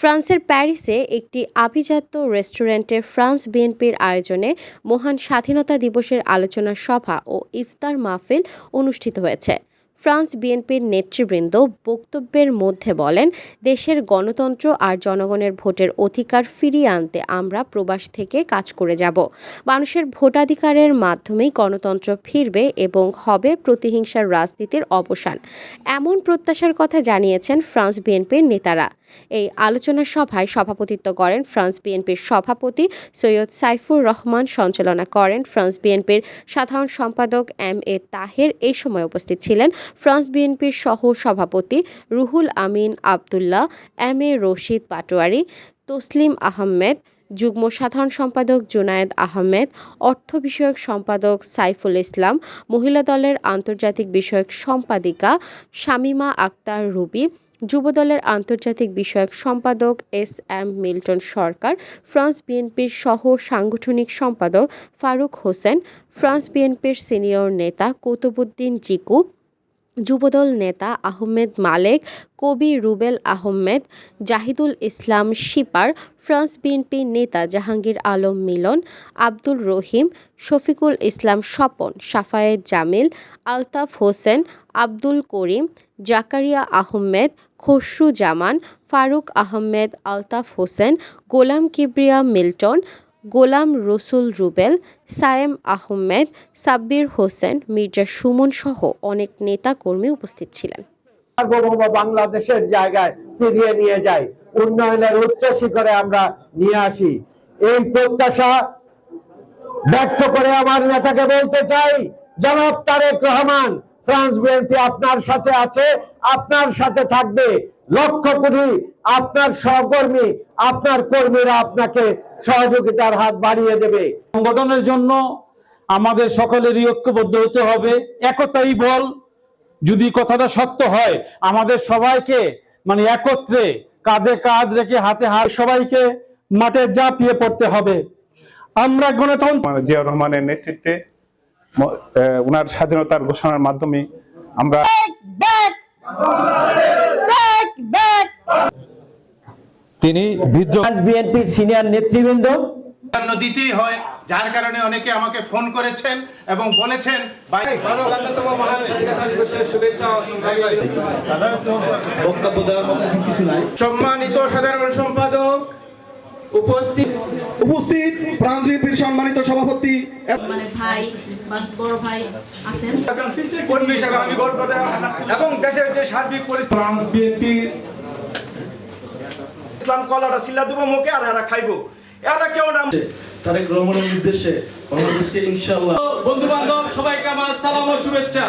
ফ্রান্সের প্যারিসে একটি আভিজাত্য রেস্টুরেন্টে ফ্রান্স বিএনপির আয়োজনে মহান স্বাধীনতা দিবসের আলোচনা সভা ও ইফতার মাহফিল অনুষ্ঠিত হয়েছে। ফ্রান্স বিএনপির নেতৃবৃন্দ বক্তব্যের মধ্যে বলেন, দেশের গণতন্ত্র আর জনগণের ভোটের অধিকার ফিরিয়ে আনতে আমরা প্রবাস থেকে কাজ করে যাব। মানুষের ভোটাধিকারের মাধ্যমেই গণতন্ত্র ফিরবে এবং হবে প্রতিহিংসার রাজনীতির অবসান। এমন প্রত্যাশার কথা জানিয়েছেন ফ্রান্স বিএনপির নেতারা। এই আলোচনা সভায় সভাপতিত্ব করেন ফ্রান্স বিএনপির সভাপতি সৈয়দ সাইফুর রহমান, সঞ্চালনা করেন ফ্রান্স বিএনপির সাধারণ সম্পাদক এম এ তাহের। এই সময় উপস্থিত ছিলেন ফ্রান্স বিএনপির সহ সভাপতি রুহুল আমিন আবদুল্লাহ, এম এ রশিদ পাটোয়ারি, তসলিম আহমেদ, যুগ্ম সাধারণ সম্পাদক জুনায়েদ আহমেদ, অর্থ বিষয়ক সম্পাদক সাইফুল ইসলাম, মহিলা দলের আন্তর্জাতিক বিষয়ক সম্পাদিকা শামিমা আক্তার রুবি যুবদলের আন্তর্জাতিক বিষয়ক সম্পাদক S M Milton Sarkar, France বিএনপির সহ সাংগঠনিক সম্পাদক ফারুক হোসেন, ফ্রান্স বিএনপির সিনিয়র নেতা কৌতুবুদ্দিন জিকু, যুবদল নেতা আহমেদ মালেক, কবি রুবেল আহমেদ, জাহিদুল ইসলাম শিপার, ফ্রান্স বিএনপি নেতা জাহাঙ্গীর আলম মিলন আব্দুল রহিম, শফিকুল ইসলাম স্বপন সাফায়েত জামিল, আলতাফ হোসেন, আব্দুল করিম, জাকারিয়া আহমেদ খসরু জামান ফারুক আহমেদ আলতাফ হোসেন, গোলাম কিবরিয়া মিল্টন, গোলাম রসুল রুবেল, সায়েম আহমেদ, সাব্বির হোসেন, মির্জা সুমন সহ অনেক নেতা কর্মী উপস্থিত ছিলেন। বাংলাদেশের জায়গায় ফিরিয়ে নিয়ে যাই। উন্নয়নের উচ্চ শিখরে আমরা নিয়ে আসি। এই প্রত্যাশা ব্যক্ত করে আমার নেতাকে বলতে চাই, জনাব তারেক রহমান ফ্রান্স বিএনপি আপনার সাথে আছে আপনার সাথে থাকবে। লক্ষ কোটি আপনার সহকর্মী আপনার কর্মীরা আপনাকে সহযোগিতার হাত বাড়িয়ে দেবে। সংগঠনের জন্য আমাদের সকলেরই ঐক্যবদ্ধ হতে হবে। একতাই বল যদি কথাটা সত্য হয় আমাদের সবাইকে মানে একত্রে কাঁধে কাঁধ রেখে হাতে হাত সবাইকে মাঠে ঝাঁপিয়ে পড়তে হবে। আমরা গণতন্ত্র মানে জিয়া রহমানের নেতৃত্বে উনার স্বাধীনতার ঘোষণার মাধ্যমে আমরা তিনি বিএনপির সিনিয়র নেতৃবৃন্দ। দিতেই হয় যার কারণে অনেকে আমাকে ফোন করেছেন এবং বলেছেন সম্মানিত সাধারণ সম্পাদক উপস্থিত উপস্থিত ফ্রান্স সম্মানিত সভাপতি। মানে ভাই বড় ভাই আছেন। কর্মী হিসাবে আমি গর্ব এবং দেশের যে সার্বিক পরিস্থিতি ইসলাম কলাটা সিলা দেবো মুখে আর এরা খাইবো। এরা কেউ নাম তারেক রহমানের নির্দেশে বাংলাদেশকে ইনশাআল্লাহ বন্ধু বান্ধব সবাইকে আমার সালাম ও শুভেচ্ছা।